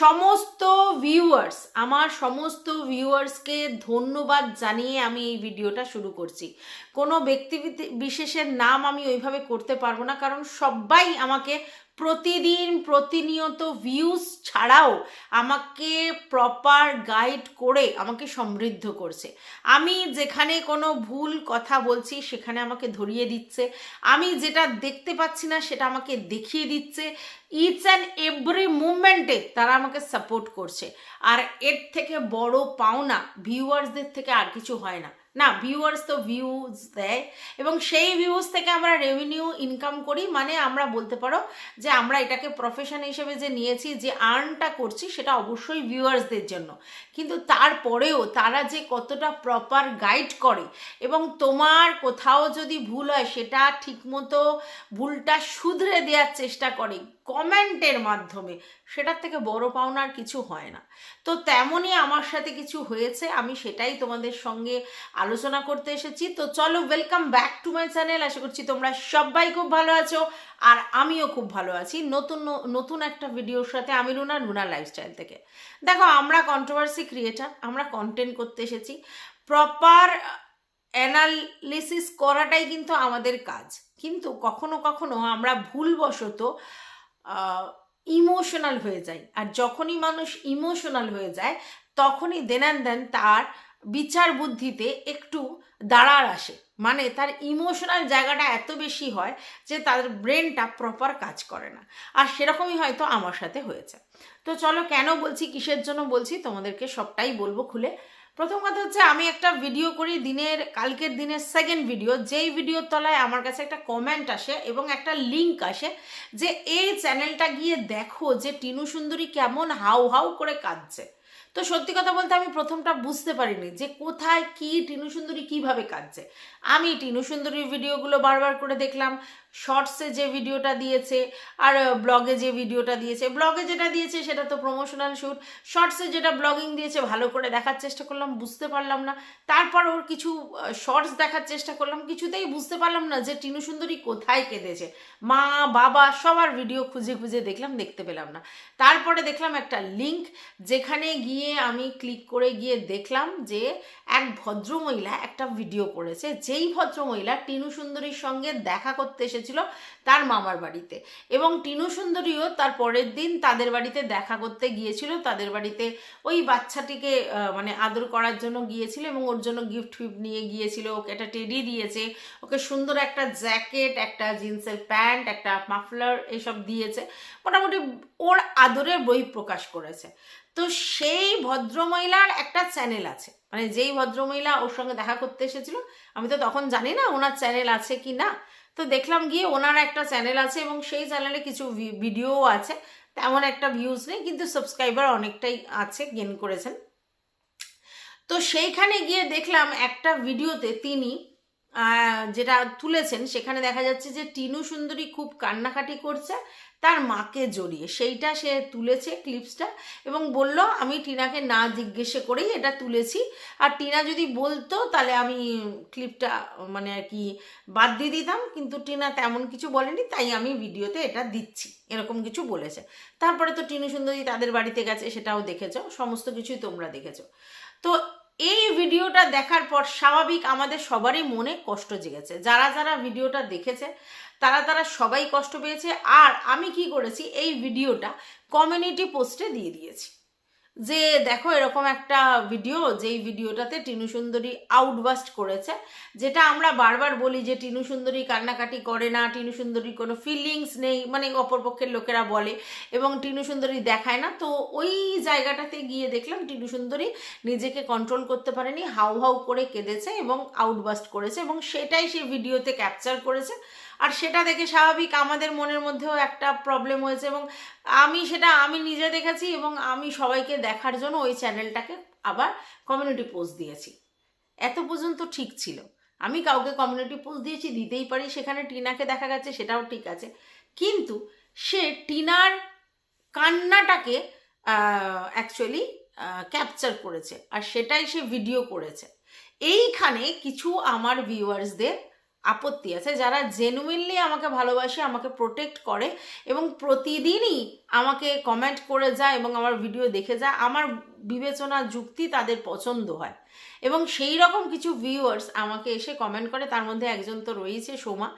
সমস্ত ভিউয়ার্স আমার সমস্ত ভিউয়ার্সকে ধন্যবাদ জানিয়ে আমি এই ভিডিওটা শুরু করছি। কোনো ব্যক্তি বিশেষের নাম আমি ওইভাবে করতে পারব না, কারণ সবাই আমাকে প্রতিদিন প্রতিনিয়ত ভিউজ ছাড়াও আমাকে প্রপার গাইড করে, আমাকে সমৃদ্ধ করছে। আমি যেখানে কোনো ভুল কথা বলছি, সেখানে আমাকে ধরিয়ে দিচ্ছে। আমি যেটা দেখতে পাচ্ছি না, সেটা আমাকে দেখিয়ে দিচ্ছে। ইচ অ্যান্ড এভরি মুভমেন্টে তারা আমাকে সাপোর্ট করছে। আর এর থেকে বড় পাওনা ভিউয়ার্সদের থেকে আর কিছু হয় না। না ভিউয়ার্স তো ভিউজ দেয় এবং সেই ভিউজ থেকে আমরা রেভিনিউ ইনকাম করি মানে আমরা বলতে পারো যে আমরা এটাকে প্রফেশন হিসেবে যে নিয়েছি, যে আর্নটা করছি, সেটা অবশ্যই ভিউয়ার্সদের জন্য। কিন্তু তারপরেও তারা যে কতটা প্রপার গাইড করে এবং তোমার কোথাও যদি ভুল হয়, সেটা ঠিকমতো ভুলটা শুধরে দেওয়ার চেষ্টা করে। কমেন্টের মাধ্যমে। সেটার থেকে বড় পাওনার কিছু হয় না। তো তেমনই আমার সাথে কিছু হয়েছে, আমি সেটাই তোমাদের সঙ্গে আলোচনা করতে এসেছি। তো চলো welcome back to my channel আশা করছি তোমরা সবাই খুব ভালো আছো আর আমিও খুব ভালো আছি। নতুন নতুন একটা ভিডিওর সাথে আমি রুনা রুনা লাইফস্টাইল থেকে। দেখো, আমরা কন্ট্রোভার্সি ক্রিয়েটার আমরা কন্টেন্ট করতে এসেছি। প্রপার অ্যানালিসিস করাটাই কিন্তু আমাদের কাজ। কিন্তু কখনো কখনো আমরা ভুলবশত ইমোশনাল হয়ে যায়। আর যখনই মানুষ ইমোশনাল হয়ে যায়, তখনই দেন দেন তার বিচার বুদ্ধিতে একটু দাঁড়ার আসে। মানে তার ইমোশনাল জায়গাটা এত বেশি হয় যে তার ব্রেনটা প্রপার কাজ করে না। আর সেরকমই হয়তো আমার সাথে হয়েছে। তো চলো কেন বলছি, কিসের জন্য বলছি, তোমাদেরকে সবটাই বলব খুলে। প্রথম কথা হচ্ছে আমি একটা ভিডিও করি দিনের, কালকের দিনের সেকেন্ড ভিডিও যেই ভিডিওর তলায় আমার কাছে একটা কমেন্ট আসে এবং একটা লিঙ্ক আসে যে এই চ্যানেলটা গিয়ে দেখো যে টিনু সুন্দরী কেমন হাউ হাউ করে কাঁদছে। তো সত্যি কথা বলতে আমি প্রথমটা বুঝতে পারিনি যে কোথায় কি টিনু সুন্দরী কীভাবে কাঁদছে। আমি টিনু সুন্দরীর ভিডিওগুলো বারবার করে দেখলাম শর্টসে যে ভিডিওটা দিয়েছে আর ব্লগে যে ভিডিওটা দিয়েছে। ব্লগে যেটা দিয়েছে সেটা তো প্রমোশনাল শ্যুট শর্টসে যেটা ব্লগিং দিয়েছে, ভালো করে দেখার চেষ্টা করলাম, বুঝতে পারলাম না। তারপর ওর কিছু শর্টস দেখার চেষ্টা করলাম, কিছুতেই বুঝতে পারলাম না যে টিনু সুন্দরী কোথায় কেঁদেছে। মা, বাবা, সবার ভিডিও খুঁজে খুঁজে দেখলাম, দেখতে পেলাম না। তারপরে দেখলাম একটা লিঙ্ক যেখানে গিয়ে আমি ক্লিক করে গিয়ে দেখলাম যে এক ভদ্রমহিলা একটা ভিডিও করেছে। যেই ভদ্রমহিলা টিনু সুন্দরীর সঙ্গে দেখা করতে এসেছিল তার মামার বাড়িতে। এবং টিনু সুন্দরীও তার পরের দিন তাদের বাড়িতে দেখা করতে গিয়েছিল। তাদের বাড়িতে ওই বাচ্চাটিকে মানে আদর করার জন্য গিয়েছিল এবং ওর জন্য গিফট ফিফট নিয়ে গিয়েছিল। ওকে একটা টেডি দিয়েছে। ওকে সুন্দর একটা জ্যাকেট, একটা জিন্সের প্যান্ট, একটা মাফলার এসব দিয়েছে। মোটামুটি ওর আদরের বই প্রকাশ করেছে। তো সেই ভদ্রমহিলার একটা চ্যানেল আছে। মানে যেই ভদ্রমহিলা ওর সঙ্গে দেখা করতে এসেছিল, আমি তো তখন জানি না ওনার চ্যানেল আছে কি না তো দেখলাম গিয়ে ওনার একটা চ্যানেল আছে এবং সেই চ্যানেলে কিছু ভিডিও আছে। তেমন একটা ভিউজ নেই, কিন্তু সাবস্ক্রাইবার অনেকটাই আছে গেন করেছেন। তো সেইখানে গিয়ে দেখলাম একটা ভিডিওতে তিনি যেটা তুলেছেন, সেখানে দেখা যাচ্ছে যে টিনু সুন্দরী খুব কান্নাকাটি করছে তার মাকে জড়িয়ে। সেইটা সে তুলেছে ক্লিপসটা এবং বলল, আমি টিনাকে না জিজ্ঞেসে করেই এটা তুলেছি। আর টিনা যদি বলতো, তাহলে আমি ক্লিপটা মানে আর কি বাদ দিয়ে দিতাম। কিন্তু টিনা তেমন কিছু বলেনি, তাই আমি ভিডিওতে এটা দিচ্ছি। এরকম কিছু বলেছে। তারপরে তো টিনু সুন্দরী তাদের বাড়িতে গেছে, সেটাও দেখেছ। সমস্ত কিছুই তোমরা দেখেছ। তো এই ভিডিওটা দেখার পর স্বাভাবিক আমাদের সবারই মনে কষ্ট জেগেছে। যারা যারা ভিডিওটা দেখেছে তারা তারা সবাই কষ্ট পেয়েছে। আর আমি কি করেছি, এই ভিডিওটা কমিউনিটি পোস্টে দিয়ে দিয়েছি। যে দেখো এরকম একটা ভিডিও যেই ভিডিওটাতে টিনু সুন্দরী আউটবাস্ট করেছে, যেটা আমরা বারবার বলি যে টিনু সুন্দরী কান্নাকাটি করে না, টিনু সুন্দরীর কোনো ফিলিংস নেই মানে অপরপক্ষের লোকেরা বলে, এবং টিনু সুন্দরী দেখায় না। তো ওই জায়গাটাতে গিয়ে দেখলাম টিনু সুন্দরী নিজেকে কন্ট্রোল করতে পারেনি, হাউ হাউ করে কেঁদেছে এবং আউটবাস্ট করেছে, এবং সেটাই সে ভিডিওতে ক্যাপচার করেছে। আর সেটা দেখে স্বাভাবিক আমাদের মনের মধ্যেও একটা প্রবলেম হয়েছে এবং আমি সেটা আমি নিজে দেখেছি এবং আমি সবাইকে দেখার জন্য ওই চ্যানেলটাকে আবার কমিউনিটি পোস্ট দিয়েছি। এত পর্যন্ত ঠিক ছিল। আমি কাউকে কমিউনিটি পোস্ট দিয়েছি, দিতেই পারি, সেখানে টিনাকে দেখা গেছে, সেটাও ঠিক আছে। কিন্তু সে টিনার কান্নাটাকে অ্যাকচুয়ালি ক্যাপচার করেছে। আর সেটাই সে ভিডিও করেছে। এইখানে কিছু আমার ভিউয়ার্সদের আপত্তি আছে। যারা জেনুইনলি আমাকে ভালোবাসে, আমাকে প্রোটেক্ট করে এবং প্রতিদিনই আমাকে কমেন্ট করে যায় এবং আমার ভিডিও দেখে যায়, আমার বিবেচনা যুক্তি তাদের পছন্দ হয়। এবং সেই রকম কিছু ভিউয়ার্স আমাকে এসে কমেন্ট করে। তার মধ্যে একজন তো রয়েছে সোমা,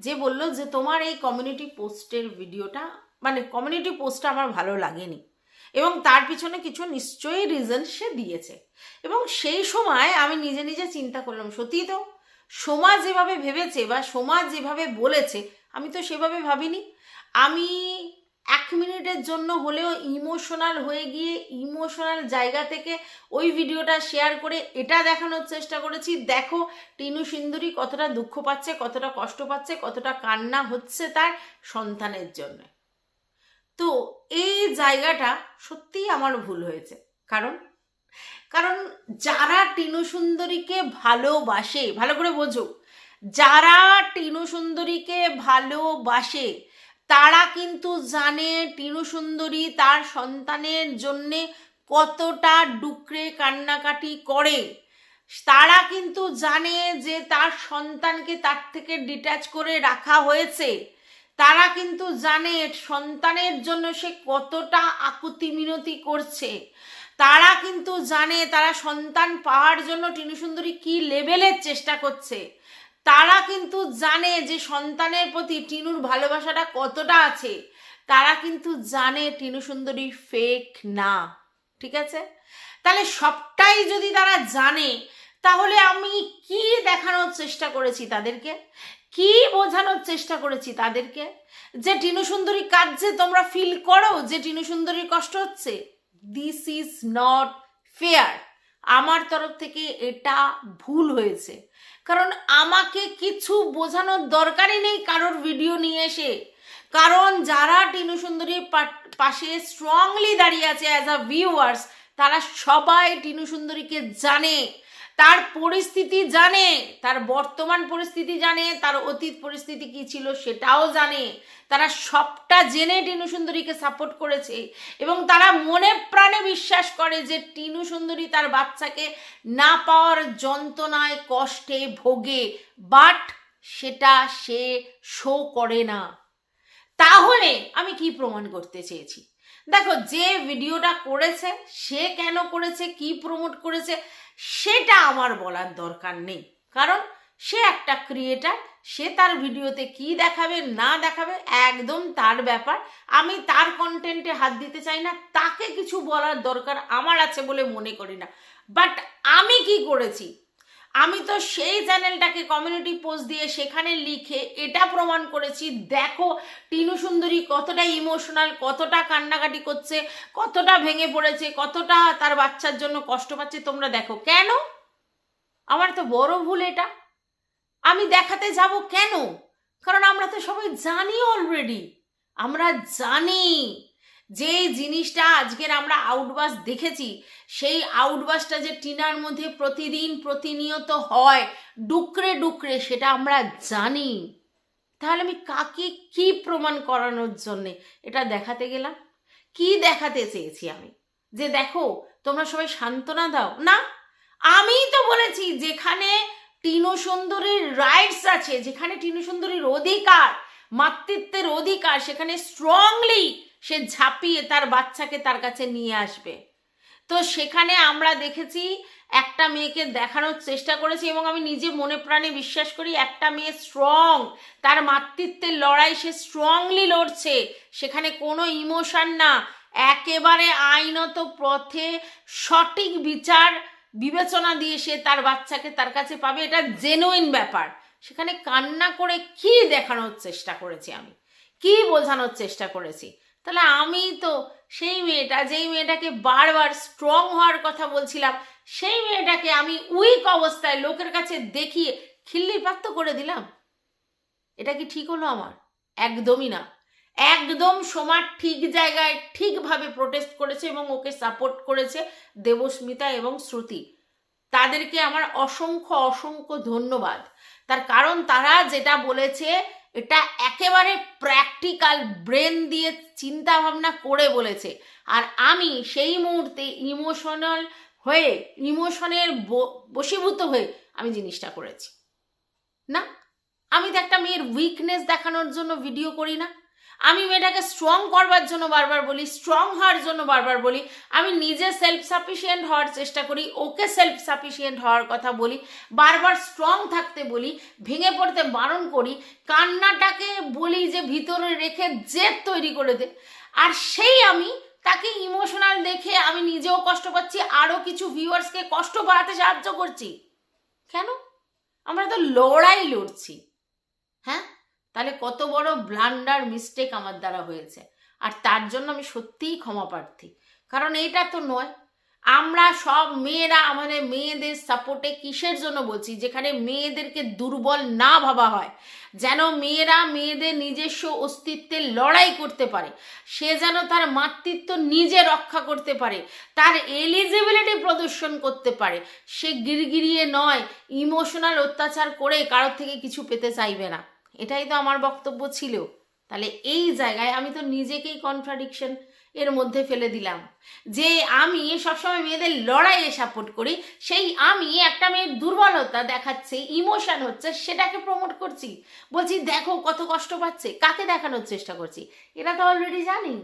যে বলল যে, তোমার এই কমিউনিটি পোস্টের ভিডিওটা মানে কমিউনিটি পোস্টটা আমার ভালো লাগেনি। এবং তার পিছনে কিছু নিশ্চয়ই রিজন সে দিয়েছে। এবং সেই সময় আমি নিজে নিজে চিন্তা করলাম সত্যি তো সমাজ যেভাবে ভেবেছে বা সমাজ যেভাবে বলেছে, আমি তো সেভাবে ভাবিনি। আমি এক মিনিটের জন্য হলেও ইমোশনাল হয়ে গিয়ে ইমোশনাল জায়গা থেকে ওই ভিডিওটা শেয়ার করে এটা দেখানোর চেষ্টা করেছি। দেখো, টিনু সিন্দুরি কতটা দুঃখ পাচ্ছে, কতটা কষ্ট পাচ্ছে, কতটা কান্না হচ্ছে তার সন্তানের জন্য। তো এই জায়গাটা সত্যিই আমার ভুল হয়েছে। কারণ কারণ যারা টিনু সুন্দরীকে ভালোবাসে, ভালো করে বোঝো, যারা টিনু সুন্দরীকে ভালোবাসে, তারা কিন্তু জানে টিনু সুন্দরী তার সন্তানের জন্যে কতটা ডুকরে কান্নাকাটি করে। তারা কিন্তু জানে যে তার সন্তানকে তার থেকে ডিট্যাচ করে রাখা হয়েছে। তারা কিন্তু জানে সন্তানের জন্য সে কতটা আকুতি মিনতি করছে। তারা কিন্তু জানে, তারা সন্তান পাওয়ার জন্য টিনু সুন্দরী কি লেভেলের চেষ্টা করছে। তারা কিন্তু জানে যে সন্তানের প্রতি টিনুর ভালোবাসাটা কতটা আছে। তারা কিন্তু জানে টিনু সুন্দরী ফেক না, ঠিক আছে? তাহলে সবটাই যদি তারা জানে, তাহলে আমি কি দেখানোর চেষ্টা করেছি তাদেরকে? কি বোঝানোর চেষ্টা করেছি তাদেরকে? যে টিনু সুন্দরী কাজে তোমরা ফিল করো যে টিনু সুন্দরীর কষ্ট হচ্ছে। দিস ইজ নট ফেয়ার আমার তরফ থেকে এটা ভুল হয়েছে। কারণ আমাকে কিছু বোঝানোর দরকারই নেই কারোর ভিডিও নিয়ে এসে। কারণ যারা টিনু সুন্দরীর পাশে স্ট্রংলি দাঁড়িয়ে আছে অ্যাজ আ ভিউয়ার্স তারা সবাই টিনু সুন্দরীকে জানে। তার পরিস্থিতি জানে, তার বর্তমান পরিস্থিতি জানে, তার অতীত পরিস্থিতি কি ছিল সেটাও জানে। তারা সবটা জেনে টিনু সুন্দরীকে সাপোর্ট করেছে এবং তারা মনে বিশ্বাস করে যে টিনু সুন্দরী তার বাচ্চাকে না পাওয়ার যন্ত্রণায় কষ্টে ভোগে বাট সেটা সে শো করে না। তাহলে আমি কি প্রমাণ করতে চেয়েছি? দেখো, যে ভিডিওটা করেছে, সে কেন করেছে, কি প্রমোট করেছে, সেটা আমার বলার দরকার নেই। কারণ সে একটা ক্রিয়েটার সে তার ভিডিওতে কি দেখাবে, না দেখাবে, একদম তার ব্যাপার। আমি তার কন্টেন্টে হাত দিতে চাই না, তাকে কিছু বলার দরকার আমার আছে বলে মনে করি না। বাট আমি কি করেছি? আমি তো সেই চ্যানেলটাকে কমিউনিটি পোস্ট দিয়ে সেখানে লিখে এটা প্রমাণ করেছি, দেখো টিনু সুন্দরী কতটা ইমোশনাল কতটা কান্নাকাটি করছে, কতটা ভেঙে পড়েছে, কতটা তার বাচ্চার জন্য কষ্ট পাচ্ছে, তোমরা দেখো। কেন? আমার তো বড় ভুল এটা। আমি দেখাতে যাব কেন? কারণ আমরা তো সবাই জানি অলরেডি আমরা জানি যে জিনিসটা আজকের আমরা আউটবাস দেখেছি, সেই আউটবাসটা যে টিনার মধ্যে প্রতিদিন প্রতিনিয়ত হয়, ডুকরে ডুকরে, সেটা আমরা জানি। তাহলে আমি কাকে কি প্রমাণ করানোর জন্যে এটা দেখাতে গেলাম? কি দেখাতে চেয়েছি আমি? যে দেখো, তোমরা সবাই সান্ত্বনা দাও। না, আমি তো বলেছি যেখানে টিনু সুন্দরীর রাইটস আছে, যেখানে টিনু সুন্দরীর অধিকার, মাতৃত্বের অধিকার, সেখানে স্ট্রংলি সে ঝাঁপিয়ে তার বাচ্চাকে তার কাছে নিয়ে আসবে। তো সেখানে আমরা দেখেছি একটা মেয়েকে দেখানোর চেষ্টা করেছি এবং আমি নিজে মনে প্রাণে বিশ্বাস করি একটা মেয়ে স্ট্রং তার মাতৃত্বের লড়াই সে স্ট্রংলি লড়ছে, সেখানে কোনো ইমোশন না, একেবারে আইনত পথে সঠিক বিচার বিবেচনা দিয়ে সে তার বাচ্চাকে তার কাছে পাবে, এটা জেনুইন ব্যাপার। সেখানে কান্না করে কি দেখানোর চেষ্টা করেছি আমি? কি বোঝানোর চেষ্টা করেছি? তাহলে আমি তো সেই মেয়েটা, যেই মেয়েটাকে বারবার স্ট্রং হওয়ার কথা বলছিলাম, সেই মেয়েটাকে আমি উইক অবস্থায় লোকের কাছে দেখিয়ে খিল্লি পাত্র করে দিলাম? এটা কি ঠিক হলো আমার? একদমই না। একদম সমার ঠিক জায়গায় ঠিকভাবে প্রোটেস্ট করেছে এবং ওকে সাপোর্ট করেছে দেবস্মিতা এবং শ্রুতি। তাদেরকে আমার অসংখ্য অসংখ্য ধন্যবাদ। তার কারণ তারা যেটা বলেছে, এটা একেবারে প্র্যাকটিক্যাল ব্রেন দিয়ে চিন্তা ভাবনা করে বলেছে। আর আমি সেই মুহূর্তে ইমোশনাল হয়ে ইমোশনের বশীভূত হয়ে আমি জিনিসটা করেছি। না? আমি তো একটা মেয়ের উইকনেস দেখানোর জন্য ভিডিও করি না। আমি মেয়েটাকে স্ট্রং করবার জন্য বারবার বলি স্ট্রং হওয়ার জন্য বারবার বলি, আমি নিজে সেলফ সাফিসিয়েন্ট হওয়ার চেষ্টা করি, ওকে সেলফ সাফিসিয়েন্ট হওয়ার কথা বলি, বারবার স্ট্রং থাকতে বলি, ভেঙে পড়তে বারণ করি, কান্নাটাকে বলি যে ভিতরে রেখে জেদ তৈরি করে দে। আর সেই আমি তাকে ইমোশনাল দেখে আমি নিজেও কষ্ট পাচ্ছি, আরও কিছু ভিউয়ার্সকে কষ্ট পাওয়াতে সাহায্য করছি। কেন? আমরা তো লড়াই লড়ছি। হ্যাঁ? তাহলে কত বড় ব্লান্ডার মিস্টেক আমার দ্বারা হয়েছে। আর তার জন্য আমি সত্যিই ক্ষমা প্রার্থী। কারণ এটা তো নয়। আমরা সব মেয়েরা আমাদের মেয়েদের সাপোর্টে কিসের জন্য বলছি? যেখানে মেয়েদেরকে দুর্বল না ভাবা হয়। যেন মেয়েরা মেয়েদের নিজস্ব অস্তিত্বের লড়াই করতে পারে। সে যেন তার মাতৃত্ব নিজে রক্ষা করতে পারে। তার এলিজিবিলিটি প্রদর্শন করতে পারে। সে গিরগিরিয়ে নয় ইমোশনাল অত্যাচার করে কারোর থেকে কিছু পেতে চাইবে না। এটাই তো আমার বক্তব্য ছিল। তাহলে এই জায়গায় আমি তো নিজেকেই কন্ট্রাডিকশন এর মধ্যে ফেলে দিলাম। যে আমি সবসময় মেয়েদের লড়াইয়ে সাপোর্ট করি, সেই আমি একটা মেয়ের দুর্বলতা দেখাচ্ছে ইমোশন হচ্ছে, সেটাকে প্রমোট করছি। বলছি, দেখো কত কষ্ট পাচ্ছে, কাকে দেখানোর চেষ্টা করছি? এটা তো অলরেডি জানি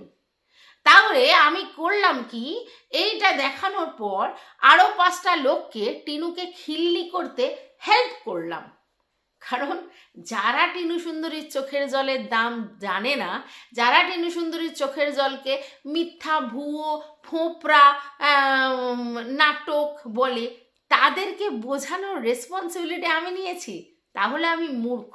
তাহলে আমি করলাম কি, এইটা দেখানোর পর আরও পাঁচটা লোককে টিনুকে খিল্লি করতে হেল্প করলাম। কারণ যারা টিনু সুন্দরীর চোখের জলের দাম জানে না, যারা টিনু সুন্দরীর চোখের জলকে মিথ্যা, ভুয়ো, ফোঁপড়া নাটক বলে, তাদেরকে বোঝানোর রেসপন্সিবিলিটি আমি নিয়েছি। তাহলে আমি মূর্খ।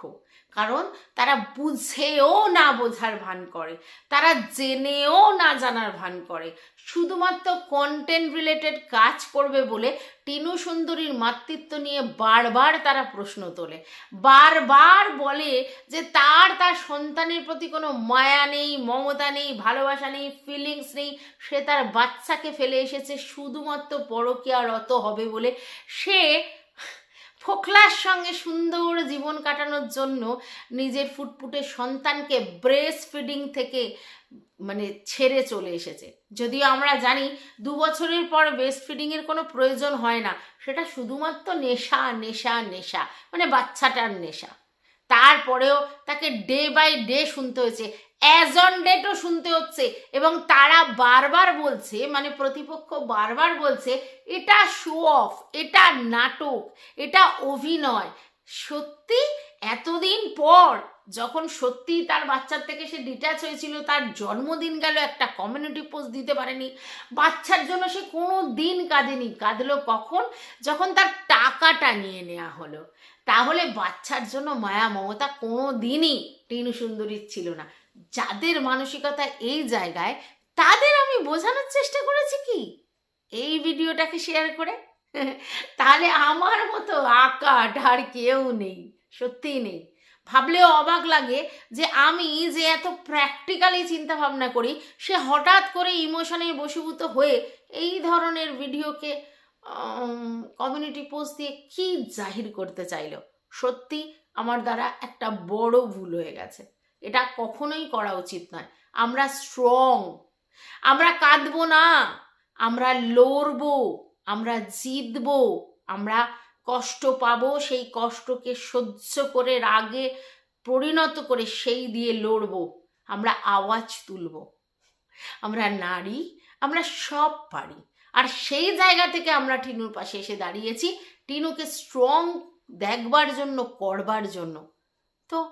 কারণ তারা বুঝেও না বোঝার ভান করে। তারা জেনেও না জানার ভান করে। শুধুমাত্র কন্টেন্ট রিলেটেড কাজ করবে বলে টিনু সুন্দরীর মাতৃত্ব নিয়ে বারবার তারা প্রশ্ন তোলে। বারবার বলে যে তার তার সন্তানের প্রতি কোনো মায়া নেই, মমতা নেই, ভালোবাসা নেই ফিলিংস নেই। সে তার বাচ্চাকে ফেলে এসেছে, শুধুমাত্র পরকীয়ারত হবে বলে। সে ফোকলার সঙ্গে সুন্দর জীবন কাটানোর জন্য নিজের ফুটফুটে সন্তানকে ব্রেস্ট ফিডিং থেকে মানে ছেড়ে চলে এসেছে। যদিও আমরা জানি দু বছরের পর ব্রেস্ট ফিডিংয়ের কোনো প্রয়োজন হয় না। সেটা শুধুমাত্র নেশা নেশা নেশা মানে বাচ্চাটার নেশা। তারপরেও তাকে ডে বাই ডে শুনতে হয়েছে। অ্যাজ অন ডেটও শুনতে হচ্ছে এবং তারা বারবার বলছে মানে প্রতিপক্ষ বারবার বলছে, এটা শো অফ এটা নাটক, এটা অভিনয়। সত্যি? এতদিন পর যখন সত্যি তার বাচ্চার থেকে সে ডিট্যাচ হয়েছিল, তার জন্মদিন গেল, একটা কমিউনিটি পোস্ট দিতে পারেনি, বাচ্চার জন্য সে কোনো দিন কাঁদেনি। কাঁদলো কখন? যখন তার টাকাটা নিয়ে নেওয়া হলো। তাহলে বাচ্চার জন্য মায়া মমতা কোনো দিনই টিনু সুন্দরীর ছিল না। যাদের মানসিকতা এই জায়গায়, তাদের আমি বোঝানোর চেষ্টা করেছি কি? এই ভিডিওটাকে শেয়ার করে, তাহলে আমার মতো আঁকা আর কেউ নেই। সত্যিই নেই। ভাবলেও অবাক লাগে যে আমি যে এত প্র্যাকটিক্যালি চিন্তা ভাবনা করি, সে হঠাৎ করে ইমোশনে বশীভূত হয়ে এই ধরনের ভিডিওকে কমিউনিটি পোস্ট দিয়ে কি জাহির করতে চাইলো? সত্যি আমার দ্বারা একটা বড় ভুল হয়ে গেছে। এটা কখনোই করা উচিত নয়। আমরা স্ট্রং আমরা কাঁদবো না। আমরা লড়বো। আমরা জিতবো। আমরা কষ্ট পাবো, সেই কষ্টকে সহ্য করে, রাগে পরিণত করে সেই দিয়ে লড়বো। আমরা আওয়াজ তুলব। আমরা নারী, আমরা সব পারি। আর সেই জায়গা থেকে আমরা টিনুর পাশে এসে দাঁড়িয়েছি। টিনুকে স্ট্রং দেখবার জন্য, করবার জন্য। তো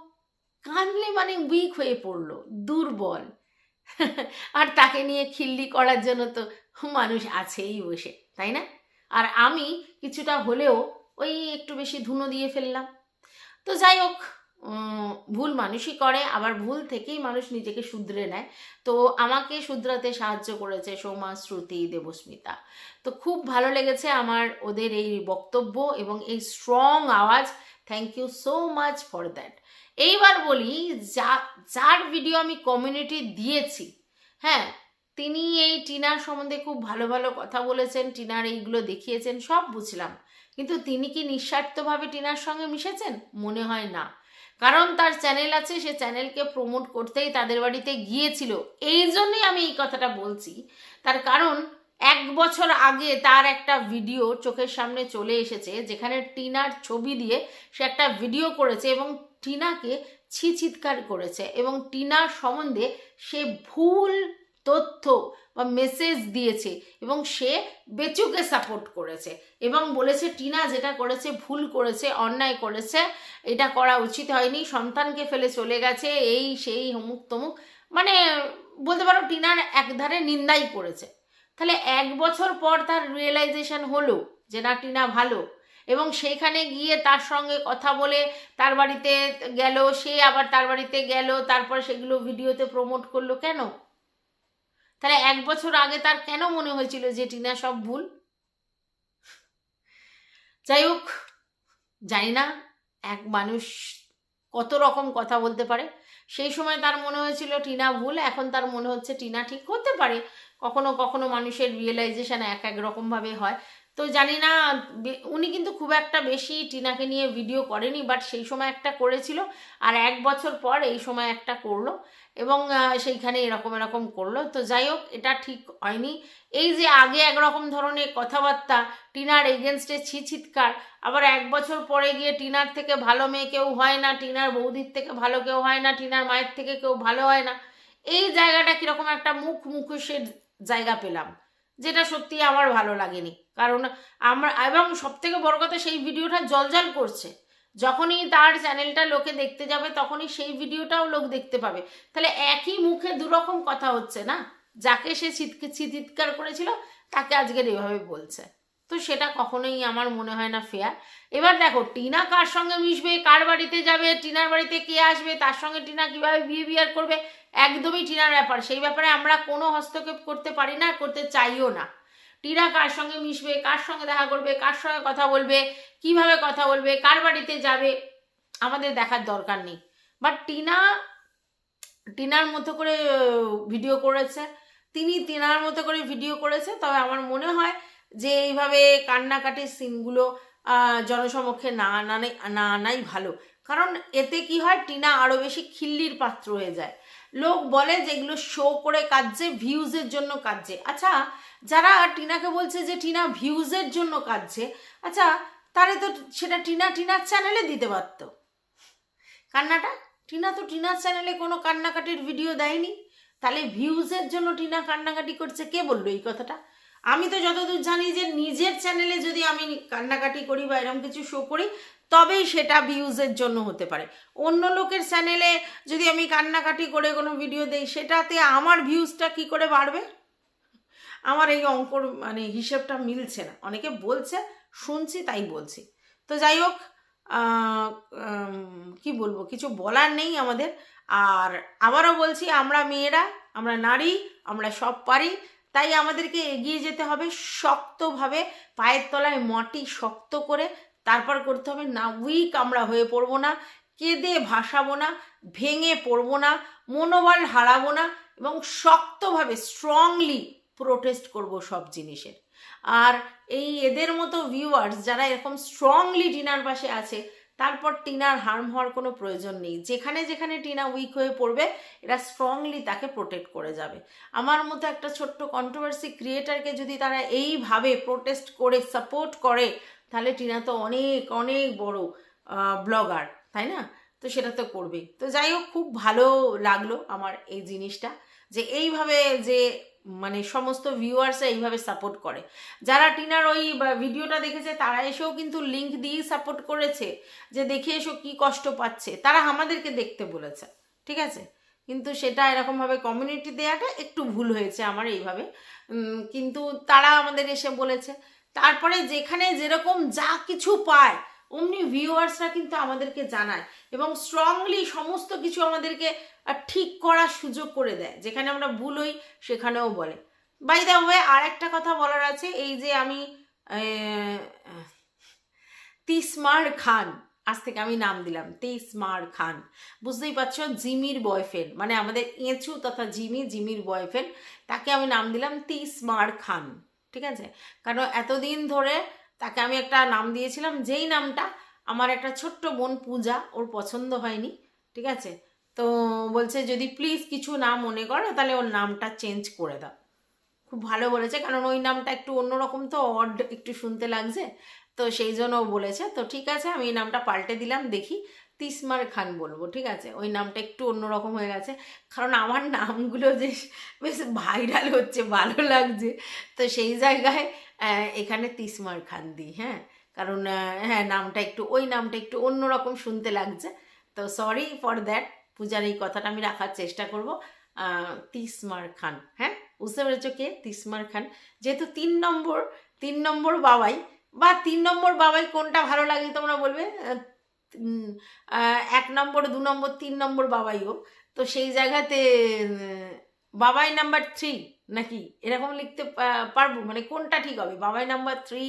কানলে মানে উইক হয়ে পড়ল, দুর্বল। আর তাকে নিয়ে খিল্লি করার জন্য তো মানুষ আছেই বসে, তাই না? আর আমি কিছুটা হলেও ওই একটু বেশি ধুনো দিয়ে ফেললাম। তো যাই হোক ভুল মানুষই করে, আবার ভুল থেকেই মানুষ নিজেকে শুধরে নেয়। তো আমাকে শুধরাতে সাহায্য করেছে সোমা, শ্রুতি, দেবস্মিতা। তো খুব ভালো লেগেছে আমার ওদের এই বক্তব্য এবং এই স্ট্রং আওয়াজ। Thank you so much for that এইবার বলি, যা, যার ভিডিও আমি কমিউনিটি দিয়েছি হ্যাঁ তিনি এই টিনার সম্বন্ধে খুব ভালো ভালো কথা বলেছেন, টিনার এইগুলো দেখিয়েছেন, সব বুঝলাম। কিন্তু তিনি কি নিঃস্বার্থভাবে টিনার সঙ্গে মিশেছেন? মনে হয় না। কারণ তার চ্যানেল আছে, সে চ্যানেলকে প্রমোট করতেই তাদের বাড়িতে গিয়েছিল। এই জন্যই আমি এই কথাটা বলছি। তার কারণ, এক বছর আগে তার একটা ভিডিও চোখের সামনে চলে এসেছে, যেখানে টিনার ছবি দিয়ে সে একটা ভিডিও করেছে এবং টিনাকে ছি চিৎকার করেছে এবং টিনার সম্বন্ধে সে ভুল তথ্য বা মেসেজ দিয়েছে এবং সে বেচুকে সাপোর্ট করেছে এবং বলেছে, টিনা যেটা করেছে ভুল করেছে, অন্যায় করেছে, এটা করা উচিত হয়নি, সন্তানকে ফেলে চলে গেছে, এই, সেই হমুক তমুক। মানে বলতে পারো, টিনার একধারে নিন্দাই করেছে। তাহলে এক বছর পর তার রিয়েলাইজেশন হলো যে না, টিনা ভালো এবং সেখানে গিয়ে তার সঙ্গে কথা বলে, তার বাড়িতে গেল, সে আবার তার বাড়িতে গেল, তারপর সেগুলো ভিডিওতে প্রমোট করল কেন? তাহলে এক বছর আগে তার কেন মনে হয়েছিল যে টিনা সব ভুল? যাই হোক, জানি না, এক মানুষ কত রকম কথা বলতে পারে। সেই সময় তার মনে হয়েছিল টিনা ভুল, এখন তার মনে হচ্ছে টিনা ঠিক হতে পারে। কখনো কখনো মানুষের রিয়েলাইজেশন এক এক রকমভাবে হয়। তো জানি না উনি কিন্তু খুব একটা বেশি টিনাকে নিয়ে ভিডিও করেনি বাট সেই সময় একটা করেছিল, আর এক বছর পর এই সময় একটা করল, এবং সেইখানে এরকম এরকম করল। তো যাই হোক, এটা ঠিক হয়নি। এই যে আগে একরকম ধরনের কথাবার্তা, টিনার এগেনস্টে ছি চিৎকার আবার এক বছর পরে গিয়ে টিনার থেকে ভালো মেয়ে কেউ হয় না, টিনার বৌদির থেকে ভালো কেউ হয় না, টিনার মায়ের থেকে কেউ ভালো হয় না, এই জায়গাটা কীরকম একটা মুখ মুখোশের জায়গা পেলাম। যেটা সত্যি আমার ভালো লাগেনি। কারণ আমরা, এবং সব থেকে বড় কথা সেই ভিডিওটা জলজল করছে। যখনই তার চ্যানেলটা লোকে দেখতে যাবে, তখনই সেই ভিডিওটাও লোক দেখতে পাবে। তাহলে একই মুখে দুরকম কথা হচ্ছে না? যাকে সে চিৎকে চিৎকার করেছিল, তাকে আজকের এভাবে বলছে। তো সেটা কখনোই আমার মনে হয় না ফেয়ার এবার দেখো, টিনা কার সঙ্গে মিশবে? কার বাড়িতে যাবে? টিনার বাড়িতে কে আসবে? তার সঙ্গে টিনা কীভাবে বিহেভিয়ার করবে? একদমই টিনার ব্যাপার। সেই ব্যাপারে আমরা কোনো হস্তক্ষেপ করতে পারি না, করতে চাইও না। টিনা কার সঙ্গে মিশবে, কার সঙ্গে দেখা করবে, কার সঙ্গে কথা বলবে, কীভাবে কথা বলবে, কার বাড়িতে যাবে, আমাদের দেখার দরকার নেই। বাট টিনা, টিনার মতো করে ভিডিও করেছে। তিনি তিনার মতো করে ভিডিও করেছে, তবে আমার মনে হয় যে এইভাবে কান্নাকাটির সিনগুলো জনসমক্ষে না আনানে না আনাই ভালো। কারণ এতে কি হয়, টিনা আরও বেশি খিল্লির পাত্র হয়ে যায়। লোক বলে যেগুলো শো করে কাজে ভিউজের জন্য কাজে আচ্ছা যারা টিনাকে বলছে যে টিনা ভিউজের জন্য কাজে আচ্ছা তাহলে তো সেটা টিনা টিনার চ্যানেলে দিতে পারত। কান্নাটা? টিনা তো টিনার চ্যানেলে কোনো কান্নাকাটির ভিডিও দেয়নি। তাহলে ভিউজের জন্য টিনা কান্নাকাটি করছে, কে বলল এই কথাটা? আমি তো যতদূর জানি যে নিজের চ্যানেলে যদি আমি কান্নাকাটি করি বা এরকম কিছু শো করি, তবেই সেটা ভিউজের জন্য হতে পারে। অন্য লোকের চ্যানেলে যদি আমি কান্নাকাটি করে কোনো ভিডিও দেই, সেটাতে আমার ভিউজটা কি করে বাড়বে? আমার এই অঙ্কর মানে হিসেবটা মিলছে না। অনেকে বলছে, শুনছি তাই বলছি। তো যাই হোক কি বলব, কিছু বলার নেই আমাদের। আর আবারও বলছি, আমরা মেয়েরা, আমরা নারী, আমরা সব পারি। তাই আমাদেরকে এগিয়ে যেতে হবে শক্তভাবে, পায়ের তলায় মাটি শক্ত করে, তারপর করতে হবে না উইক আমরা হয়ে পড়ব না, কেঁদে ভাসাবো না, ভেঙে পড়ব না, মনোবল হারাবো না এবং শক্তভাবে স্ট্রংলি প্রোটেস্ট করব সব জিনিসের। আর এই এদের মতো ভিউয়ার্স যারা এরকম স্ট্রংলি ডিনার পাশে আছে তারপর টিনার হার্ম হওয়ার কোনো প্রয়োজন নেই। যেখানে যেখানে টিনা উইক হয়ে পড়বে, এরা স্ট্রংলি তাকে প্রোটেক্ট করে যাবে। আমার মতো একটা ছোট্ট কন্ট্রোভার্সি ক্রিয়েটারকে যদি তারা এইভাবে প্রোটেস্ট করে সাপোর্ট করে, তাহলে টিনা তো অনেক অনেক বড় ব্লগার তাই না? তো সেটা তো করবেই। তো যাই হোক, খুব ভালো লাগল আমার এই জিনিসটা। যে এইভাবে যে মানে সমস্ত ভিউয়ার্সরা এইভাবে সাপোর্ট করে। যারা টিনার ওই ভিডিওটা দেখেছে, তারা এসেও কিন্তু লিংক দিয়েই সাপোর্ট করেছে যে দেখে এসো কি কষ্ট পাচ্ছে। তারা আমাদেরকে দেখতে বলেছে, ঠিক আছে? কিন্তু সেটা এরকমভাবে কমিউনিটি দেওয়াটা একটু ভুল হয়েছে আমার এইভাবে। কিন্তু তারা আমাদের এসে বলেছে। তারপরে যেখানে যেরকম যা কিছু পায় অমনি ভিউয়ার্সরা কিন্তু আমাদেরকে জানায় এবং স্ট্রংলি সমস্ত কিছু আমাদেরকে ঠিক করার সুযোগ করে দেয়। যেখানে আমরা ভুল হই, সেখানেও বলে। বাই দা ওয়ে আর একটা কথা বলার আছে, এই যে আমি তিসমার খান, আজ থেকে আমি নাম দিলাম, তিসমার খান। বুঝতেই পারছ, জিমির বয়ফ্রেন্ড মানে আমাদের এঁচু তথা জিমি, জিমির বয়ফ্রেন্ড তাকে আমি নাম দিলাম তিসমার খান, ঠিক আছে? কারণ এতদিন ধরে তাকে আমি একটা নাম দিয়েছিলাম, যেই নামটা আমার একটা ছোট্ট বোন পূজা, ওর পছন্দ হয়নি, ঠিক আছে? তো বলছে, যদি প্লিজ কিছু না মনে করো, তাহলে ওর নামটা চেঞ্জ করে দাও। খুব ভালো বলেছে, কারণ ওই নামটা একটু অন্যরকম তো অড একটু শুনতে লাগছে। তো সেই জন্য ও বলেছে, তো ঠিক আছে, আমি এই নামটা পাল্টে দিলাম, দেখি তিসমার খান বলব, ঠিক আছে? ওই নামটা একটু অন্যরকম হয়ে গেছে। কারণ আমার নামগুলো যে বেশ ভাইরাল হচ্ছে, ভালো লাগছে। তো সেই জায়গায় এখানে তিসমার খান দিই হ্যাঁ? কারণ হ্যাঁ নামটা একটু, ওই নামটা একটু অন্যরকম শুনতে লাগছে। তো সরি ফর দ্যাট পূজার এই কথাটা আমি রাখার চেষ্টা করব। তিসমার খান হ্যাঁ? বুঝতে পেরেছ কে? তিসমার খান। যেহেতু তিন নম্বর তিন নম্বর বাবাই, বা তিন নম্বর বাবাই কোনটা ভালো লাগে তোমরা বলবে? এক নম্বর, দু নম্বর, তিন নম্বর বাবাই হোক। তো সেই জায়গাতে বাবাই নাম্বার থ্রি নাকি? এরকম লিখতে পারব? মানে কোনটা ঠিক হবে? বাবাই নাম্বার থ্রি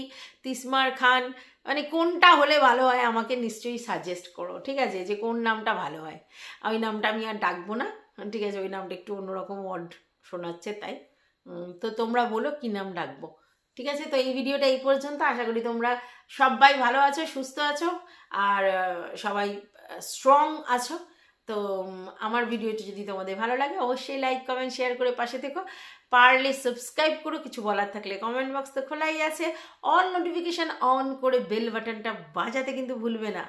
তিসমার খান মানে কোনটা হলে ভালো হয় আমাকে নিশ্চয়ই সাজেস্ট করো, ঠিক আছে? যে কোন নামটা ভালো হয়। ওই নামটা আমি আর ডাকবো না, ঠিক আছে? ওই নামটা একটু অন্যরকম ওয়ার্ড শোনাচ্ছে তাই। তো তোমরা বলো কি নাম ডাকবো। ঠিক আছে? তো এই ভিডিওটা এই পর্যন্ত। আশা করি তোমরা সবাই ভালো আছো, সুস্থ আছো, আর সবাই স্ট্রং আছো। তো আমার ভিডিওটি যদি তোমাদের ভালো লাগে, অবশ্যই লাইক কমেন্ট শেয়ার করে পাশে থেকো। পারলে সাবস্ক্রাইব করো, কিছু বলার থাকলে কমেন্ট বক্স তো খোলাই আছে। অন নোটিফিকেশান অন করে বেল বাটনটা বাজাতে কিন্তু ভুলবে না।